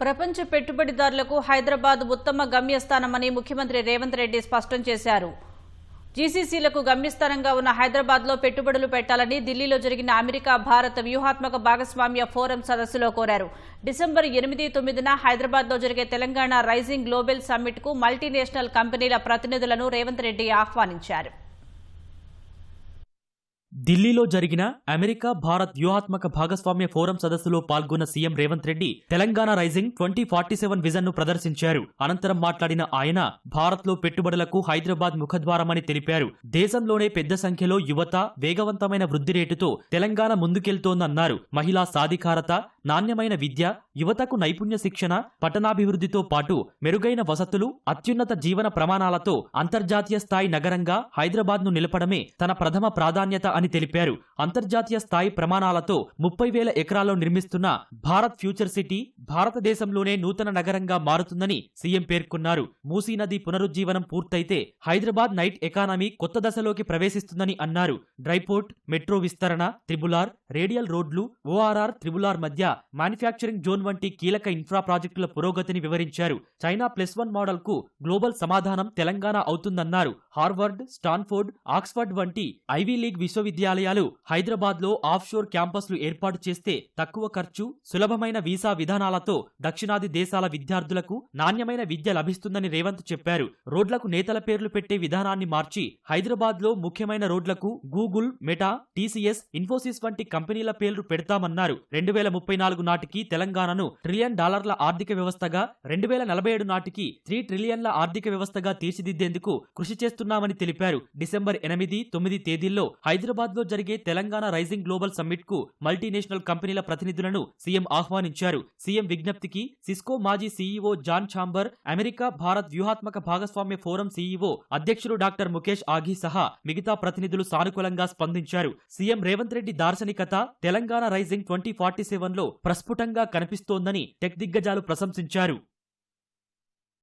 ప్రపంచ పెట్టుబడిదారులకు హైదరాబాద్ ఉత్తమ గమ్యస్థానమని ముఖ్యమంత్రి రేవంత్ రెడ్డి స్పష్టం చేశారు. జీసీసీలకు గమ్యస్థానంగా ఉన్న హైదరాబాద్లో పెట్టుబడులు పెట్టాలని ఢిల్లీలో జరిగిన అమెరికా భారత్ వ్యూహాత్మక భాగస్వామ్య ఫోరం సదస్సులో కోరారు. డిసెంబర్ ఎనిమిది తొమ్మిదిన హైదరాబాద్లో జరిగే తెలంగాణ రైజింగ్ గ్లోబల్ సమ్మిట్కు మల్టీనేషనల్ కంపెనీల ప్రతినిధులను రేవంత్ రెడ్డి ఆహ్వానించారు. ఢిల్లీలో జరిగిన అమెరికా భారత్ వ్యూహాత్మక భాగస్వామ్య ఫోరం సదస్సులో పాల్గొన్న CM Revanth Reddy Telangana rising twenty forty seven విజన్ను ప్రదర్శించారు. అనంతరం మాట్లాడిన ఆయన భారత్లో పెట్టుబడులకు హైదరాబాద్ ముఖద్వారమని తెలిపారు. దేశంలోనే పెద్ద సంఖ్యలో యువత వేగవంతమైన వృద్ధి రేటుతో తెలంగాణ ముందుకెళ్తోందన్నారు. మహిళా సాధికారత నాణ్యమైన విద్య యువతకు నైపుణ్య శిక్షణ పట్టణాభివృద్ధితో పాటు మెరుగైన వసతులు అత్యున్నత జీవన ప్రమాణాలతో అంతర్జాతీయ స్థాయి నగరంగా హైదరాబాద్ను నిలపడమే తన ప్రథమ ప్రాధాన్యత అని తెలిపారు. అంతర్జాతీయ స్థాయి ప్రమాణాలతో ముప్పై వేల ఎకరాల్లో నిర్మిస్తున్న భారత్ ఫ్యూచర్ సిటీ భారతదేశంలోనే నూతన నగరంగా మారుతుందని సీఎం పేర్కొన్నారు. మూసీ నది పునరుజ్జీవనం పూర్తయితే హైదరాబాద్ నైట్ ఎకానమీ కొత్త దశలోకి ప్రవేశిస్తుందని అన్నారు. డ్రైపోర్ట్ మెట్రో విస్తరణ త్రిబులార్ రేడియల్ రోడ్లు ఓఆర్ఆర్ త్రిబులార్ మధ్య మ్యానుఫ్యాక్చరింగ్ జోన్ వంటి కీలక ఇన్ఫ్రా ప్రాజెక్టుల పురోగతిని వివరించారు. చైనా ప్లస్ వన్ మోడల్కు గ్లోబల్ సమాధానం తెలంగాణ అవుతుందన్నారు. హార్వర్డ్ స్టాన్ఫోర్డ్ ఆక్స్ఫర్డ్ వంటి ఐవీ లీగ్ విశ్వవిద్యాలయాలు హైదరాబాద్లో ఆఫ్షోర్ క్యాంపస్లు ఏర్పాటు చేస్తే తక్కువ ఖర్చు సులభమైన వీసా విధానాలతో దక్షిణాది దేశాల విద్యార్థులకు నాణ్యమైన విద్య లభిస్తుందని రేవంత్ చెప్పారు. రోడ్లకు నేతల పేర్లు పెట్టే విధానాన్ని మార్చి హైదరాబాద్లో ముఖ్యమైన రోడ్లకు గూగుల్ మెటా టీసీఎస్ ఇన్ఫోసిస్ వంటి కంపెనీల పేర్లు పెడతామన్నారు. రెండు వేల ముప్పై నాలుగు నాటికి తెలంగాణను ట్రిలియన్ డాలర్ల ఆర్థిక వ్యవస్థగా రెండు వేల నలభై ఏడు నాటికి త్రీ ట్రిలియన్ల ఆర్థిక వ్యవస్థగా తీర్చిదిద్దేందుకు కృషి చేస్తున్నామని తెలిపారు. డిసెంబర్ ఎనిమిది తొమ్మిది తేదీల్లో హైదరాబాద్లో జరిగే తెలంగాణ రైజింగ్ గ్లోబల్ సమ్మిట్కు మల్టీనేషనల్ కంపెనీల ప్రతినిధులను సీఎం ఆహ్వానించారు. సీఎం విజ్ఞప్తికి సిస్కో మాజీ CEO John Chamber America Bharat వ్యూహాత్మక భాగస్వామ్య ఫోరం సీఈఓ అధ్యక్షుడు డాక్టర్ ముఖేష్ ఆఘీ సహా మిగతా ప్రతినిధులు సానుకూలంగా స్పందించారు. సీఎం రేవంత్ రెడ్డి దార్శనికత తెలంగాణ రైజింగ్ ట్వంటీ ఫార్టీ సెవెన్లో ప్రస్ఫుటంగా కనిపిస్తోందని టెక్ దిగ్గజాలు ప్రశంసించారు.